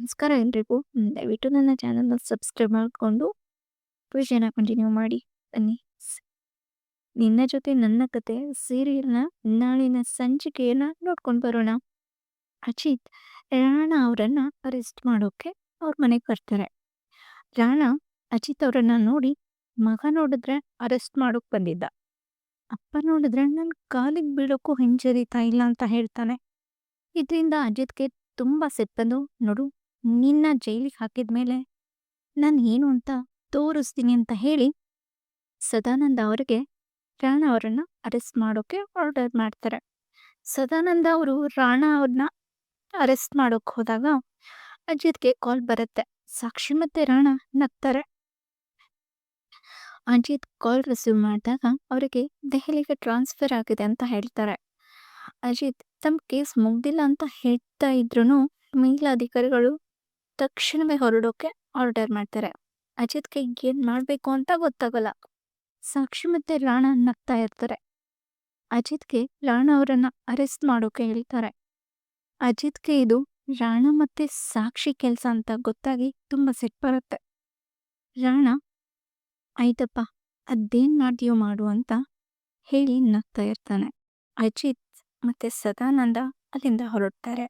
ನಮಸ್ಕಾರ ಎಲ್ರಿಗೂ. ದಯವಿಟ್ಟು ನನ್ನ ಚಾನಲ್ನ ಸಬ್ಸ್ಕ್ರೈಬ್ ಮಾಡಿಕೊಂಡು ವಿಷಯನ ಕಂಟಿನ್ಯೂ ಮಾಡಿ. ಬನ್ನಿ. ನಿನ್ನ ಜೊತೆ ನನ್ನ ಕತೆ ಸೀರಿಯಲ್ನ ನಾಳಿನ ಸಂಚಿಕೆಯನ್ನ ನೋಡ್ಕೊಂಡು ಬರೋಣ. ಅಜಿತ್ ರಾಣ ಅವರನ್ನ ಅರೆಸ್ಟ್ ಮಾಡೋಕೆ ಅವ್ರ ಮನೆಗೆ ಬರ್ತಾರೆ. ರಾಣ ಅಜಿತ್ ಅವರನ್ನ ನೋಡಿ ಮಗ ನೋಡಿದ್ರೆ ಅರೆಸ್ಟ್ ಮಾಡೋಕ್ ಬಂದಿದ್ದ. ಅಪ್ಪ ನೋಡಿದ್ರೆ ನನ್ನ ಕಾಲಿಗೆ ಬೀಳೋಕ್ಕೂ ಹಿಂಜರಿತಾ ಇಲ್ಲ ಅಂತ ಹೇಳ್ತಾನೆ. ಇದರಿಂದ ಅಜಿತ್ಗೆ ತುಂಬ ಸಿಟ್ಟು ಬಂದು, ನೋಡು ನಿನ್ನ ಜೈಲಿಗೆ ಹಾಕಿದ್ಮೇಲೆ ನಾನು ಏನು ಅಂತ ತೋರಿಸ್ತೀನಿ ಅಂತ ಹೇಳಿ ಸದಾನಂದ ಅವರಿಗೆ ರಾಣಾ ಅವರನ್ನ ಅರೆಸ್ಟ್ ಮಾಡೋಕೆ ಆರ್ಡರ್ ಮಾಡ್ತಾರೆ. ಸದಾನಂದ ಅವರು ರಾಣಾ ಅವ್ರನ್ನ ಅರೆಸ್ಟ್ ಮಾಡೋಕ್ ಹೋದಾಗ ಅಜಿತ್ಗೆ ಕಾಲ್ ಬರುತ್ತೆ. ಸಾಕ್ಷಿ ಮತ್ತೆ ರಾಣಾ ನಗ್ತಾರೆ. ಅಜಿತ್ ಕಾಲ್ ರಿಸೀವ್ ಮಾಡಿದಾಗ ಅವರಿಗೆ ದೆಹಲಿಗೆ ಟ್ರಾನ್ಸ್ಫರ್ ಆಗಿದೆ ಅಂತ ಹೇಳ್ತಾರೆ. ಅಜಿತ್ ತಮ್ಮ ಕೇಸ್ ಮುಗ್ದಿಲ್ಲ ಅಂತ ಹೇಳ್ತಾ ಇದ್ರು ಮೇಲಾಧಿಕಾರಿಗಳು ತಕ್ಷಣವೇ ಹೊರಡೋಕೆ ಆರ್ಡರ್ ಮಾಡ್ತಾರೆ. ಅಜಿತ್ಗೆ ಏನು ಮಾಡಬೇಕು ಅಂತ ಗೊತ್ತಾಗಲ್ಲ. ಸಾಕ್ಷಿ ಮತ್ತೆ ರಾಣ ನಗ್ತಾ ಇರ್ತಾರೆ. ಅಜಿತ್ಗೆ ರಾಣ ಅವರನ್ನು ಅರೆಸ್ಟ್ ಮಾಡೋಕೆ ಹೇಳ್ತಾರೆ. ಅಜಿತ್ಗೆ ಇದು ರಾಣ ಮತ್ತೆ ಸಾಕ್ಷಿ ಕೆಲಸ ಅಂತ ಗೊತ್ತಾಗಿ ತುಂಬಾ ಸೆಟ್ ಬರುತ್ತೆ. ರಾಣ, ಆಯ್ತಪ್ಪ, ಅದೇನ್ ಮಾಡ್ತೀಯೋ ಮಾಡು ಅಂತ ಹೇಳಿ ನಗ್ತಾ ಇರ್ತಾನೆ. ಅಜಿತ್ ಮತ್ತೆ ಸದಾನಂದ ಅಲ್ಲಿಂದ ಹೊರಡ್ತಾರೆ.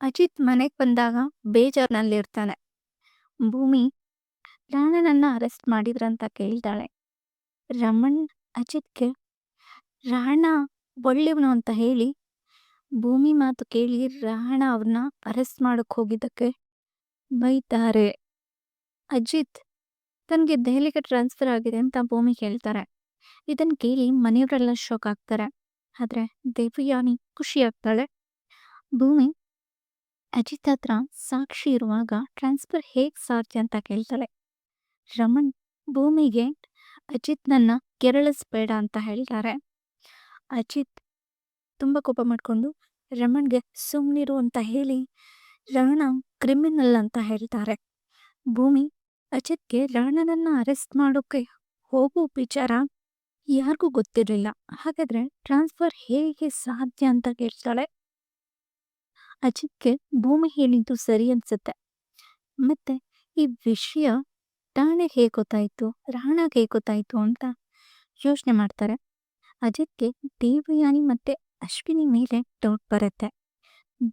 ಅಜಿತ್ ಮನೆಗೆ ಬಂದಾಗ ಬೇಜಾರ್ನಲ್ಲಿರ್ತಾನೆ. ಭೂಮಿ ರಾಣನನ್ನ ಅರೆಸ್ಟ್ ಮಾಡಿದ್ರಂತ ಕೇಳ್ತಾಳೆ. ರಮಣ್ ಅಜಿತ್ಗೆ, ರಾಣ ಒಳ್ಳೆಯವನು ಅಂತ ಹೇಳಿ, ಭೂಮಿ ಮಾತು ಕೇಳಿ ರಾಣ ಅವ್ರನ್ನ ಅರೆಸ್ಟ್ ಮಾಡಕ್ ಹೋಗಿದ್ದಕ್ಕೆ ಬೈತಾರೆ. ಅಜಿತ್ ತನಗೆ ದೆಹಲಿಗೆ ಟ್ರಾನ್ಸ್ಫರ್ ಆಗಿದೆ ಅಂತ ಭೂಮಿ ಹೇಳ್ತಾರೆ ಇದನ್ ಕೇಳಿ ಮನೆಯವರೆಲ್ಲ ಶೋಕ್ ಆಗ್ತಾರೆ. ಆದರೆ ದೇವಯಾನಿ ಖುಷಿ ಆಗ್ತಾಳೆ. ಭೂಮಿ ಅಜಿತ್ ಹತ್ರ ಸಾಕ್ಷಿ ಇರುವಾಗ ಟ್ರಾನ್ಸ್ಫರ್ ಹೇಗ್ ಸಾಧ್ಯ ಅಂತ ಕೇಳ್ತಾಳೆ. ರಮಣ್, ಭೂಮಿಗೆ ಅಜಿತ್ನನ್ನ ಕೆರಳಿಸ್ಬೇಡ ಅಂತ ಹೇಳ್ತಾರೆ. ಅಜಿತ್ ತುಂಬ ಕೋಪ ಮಾಡಿಕೊಂಡು ರಮಣ್ಗೆ ಸುಮ್ಮನಿರು ಅಂತ ಹೇಳಿ ರಮಣ ಕ್ರಿಮಿನಲ್ ಅಂತ ಹೇಳ್ತಾರೆ. ಭೂಮಿ ಅಜಿತ್ಗೆ ರಮಣನನ್ನು ಅರೆಸ್ಟ್ ಮಾಡೋಕ್ಕೆ ಹೋಗೋ ವಿಚಾರ ಯಾರಿಗೂ ಗೊತ್ತಿರಲಿಲ್ಲ. ಹಾಗಾದ್ರೆ ಟ್ರಾನ್ಸ್ಫರ್ ಹೇಗೆ ಸಾಧ್ಯ ಅಂತ ಕೇಳ್ತಾಳೆ. ಅಜಿತ್ಗೆ ಭೂಮಿ ಹೇಳಿದ್ದು ಸರಿ ಅನ್ಸುತ್ತೆ. ಮತ್ತೆ ಈ ವಿಷಯ ಠಾಣೆಗೆ ಹೇಗೆ ಗೊತ್ತಾಯ್ತು, ರಾಣಾಗೆ ಹೇಗೆ ಗೊತ್ತಾಯ್ತು ಅಂತ ಯೋಚನೆ ಮಾಡ್ತಾರೆ. ಅಜಿತ್ಗೆ ದೇವಯಾನಿ ಮತ್ತೆ ಅಶ್ವಿನಿ ಮೇಲೆ ಡೌಟ್ ಬರುತ್ತೆ.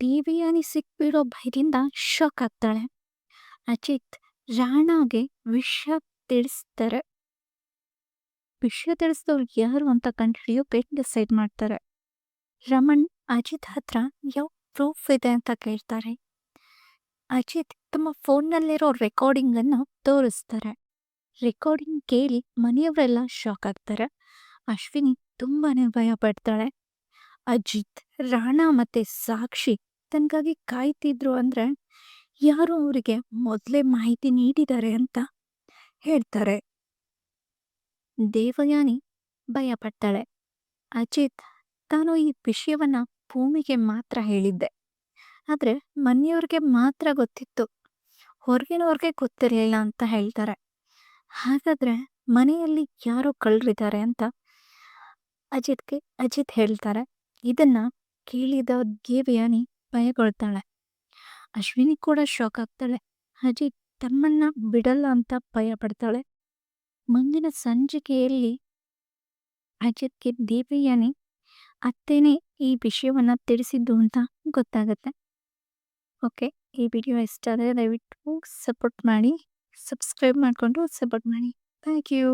ದೇವಯಾನಿ ಸಿಕ್ಬಿಡೋ ಭಯದಿಂದ ಶಾಕ್ ಆಗ್ತಾಳೆ. ಅಜಿತ್ ರಾಣಾಗೆ ವಿಷಯ ತಿಳಿಸ್ತಾರೆ. ವಿಷಯ ತಿಳಿಸಿದವ್ರು ಯಾರು ಅಂತ ಕಂಡುಹಿಡಿಯೋಕೆ ಡಿಸೈಡ್ ಮಾಡ್ತಾರೆ. ರಮಣ್ ಅಜಿತ್ ಹತ್ರ ಯಾವ ಪ್ರೂಫ್ ಇದೆ ಅಂತ ಕೇಳ್ತಾರೆ. ಅಜಿತ್ ತಮ್ಮ ಫೋನ್ನಲ್ಲಿರೋ ರೆಕಾರ್ಡಿಂಗ್ ಅನ್ನು ತೋರಿಸ್ತಾರೆ. ರೆಕಾರ್ಡಿಂಗ್ ಕೇಳಿ ಮನೆಯವರೆಲ್ಲ ಶಾಕ್ ಆಗ್ತಾರೆ ಅಶ್ವಿನಿ ತುಂಬಾನೇ ಭಯ ಪಡ್ತಾಳೆ ಅಜಿತ್, ರಾಣಾ ಮತ್ತೆ ಸಾಕ್ಷಿ ತನಗಾಗಿ ಕಾಯ್ತಿದ್ರು ಅಂದ್ರೆ ಯಾರು ಅವರಿಗೆ ಮೊದಲೇ ಮಾಹಿತಿ ನೀಡಿದ್ದಾರೆ ಅಂತ ಹೇಳ್ತಾರೆ. ದೇವಯಾನಿ ಭಯಪಡ್ತಾಳೆ. ಅಜಿತ್ ತಾನು ಈ ವಿಷಯವನ್ನ ಭೂಮಿಗೆ ಮಾತ್ರ ಹೇಳಿದ್ದೆ. ಆದರೆ ಮನೆಯವ್ರಿಗೆ ಮಾತ್ರ ಗೊತ್ತಿತ್ತು. ಹೊರಗಿನವ್ರಿಗೆ ಗೊತ್ತಿರಲಿಲ್ಲ ಅಂತ ಹೇಳ್ತಾರೆ. ಹಾಗಾದ್ರೆ ಮನೆಯಲ್ಲಿ ಯಾರೋ ಕಳ್ಳರಿದ್ದಾರೆ ಅಂತ ಅಜಿತ್ಗೆ ಅಜಿತ್ ಹೇಳ್ತಾರೆ. ಇದನ್ನ ಕೇಳಿದ ದೇವಯಾನಿ ಭಯಗೊಳ್ತಾಳೆ. ಅಶ್ವಿನಿ ಕೂಡ ಶಾಕ್ ಆಗ್ತಾಳೆ. ಅಜಿತ್ ತಮ್ಮನ್ನ ಬಿಡಲ್ಲ ಅಂತ ಭಯ ಪಡ್ತಾಳೆ. ಮುಂದಿನ ಸಂಜಿಕೆಯಲ್ಲಿ ಅಜಿತ್ಗೆ ದೇವಯಾನಿ ಅತ್ತೇನೆ ಈ ವಿಷಯವನ್ನು ತಿಳಿಸಿದ್ದು ಅಂತ ಗೊತ್ತಾಗುತ್ತೆ. ಓಕೆ, ಈ ವಿಡಿಯೋ ಇಷ್ಟ ಆದರೆ ದಯವಿಟ್ಟು ಸಪೋರ್ಟ್ ಮಾಡಿ ಸಬ್ಸ್ಕ್ರೈಬ್ ಮಾಡಿಕೊಂಡು ಸಪೋರ್ಟ್ ಮಾಡಿ. Thank you